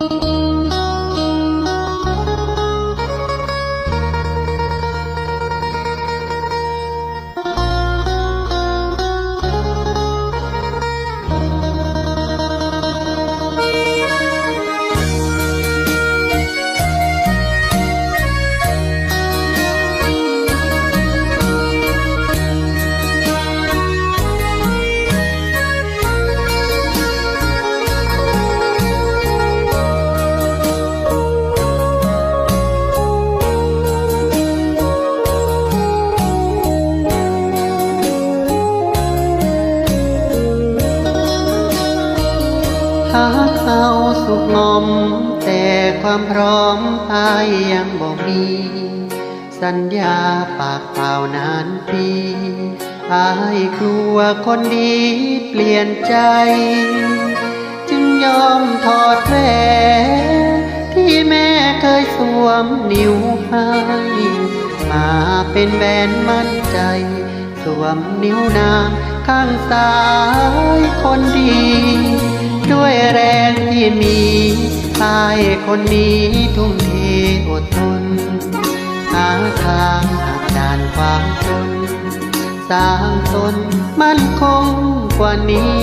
หากเอาสุขงม แต่ความพร้อมอายยังบ่มี สัญญาปากเปล่านานปีอายกลัวคนดีเปลี่ยนใจ จึงยอมถอดแหวนที่แม่เคยสวมนิ้วให้มาเป็นแหวนมั่นใจ สวมนิ้วนางข้างซ้ายคนดี ด้วยแรงที่มีอายคนนี้ทุ่มเทอดทนหาทางหักด่านความจน สร้างตนมั่นคงกว่านี้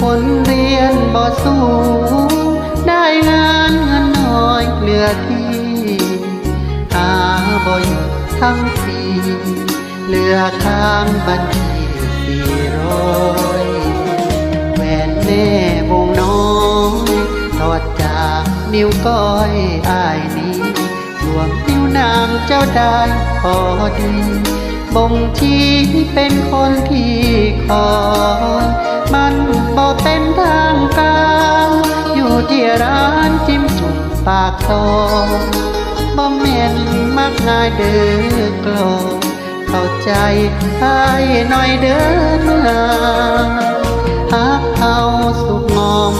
คนเรียนบ่สูงได้งานเงินน้อยเหลือที่ หาบ่หยุดทั้งปีเหลือค้างบัญชีสี่ร้อย อยถอดจากนิ้วก้อยอายนี้สวมนิ้วนางเจ้าได้พอดีบ่งชี้เป็นคนที่คอยมันบ่เป็นทางการอยู่ที่ร้านจิ้มจุ่มปากซอยบ่แม่นมักง่ายเด้อกลอเข้าใจอายหน่อยเด้อนาหากเอาสุขงอม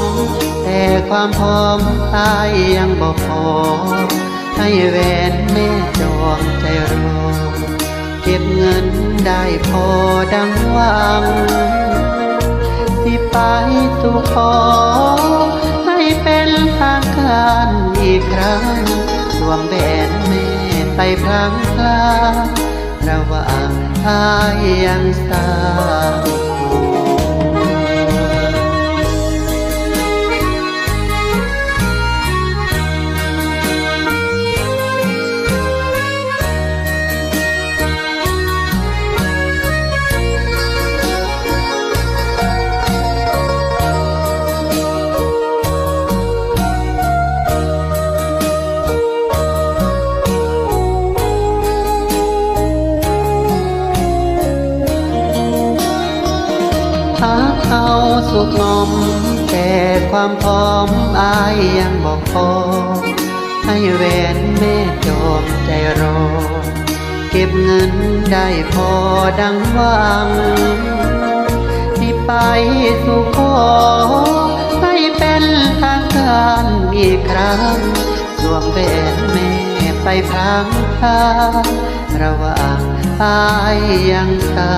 แต่ความพร้อมอายยังบ่พอให้แหวนแม่จองใจรอเก็บเงินได้พอดังหวัง ที่ไปสู่ขอ ให้เป็นทางการอีกครั้งสวมแหวนแม่ไปพลางพลางระหว่างอายยังสา เอาสุขงอมแต่ความพร้อมอายยังบอกพอ ให้แหวนแม่จองใจรอ เก็บเงินได้พอดังหวังที่ไปสู่ขอให้เป็นทางการอีกครั้งสวมแหวนแม่ไปพลางพลางระหว่างอายยังสา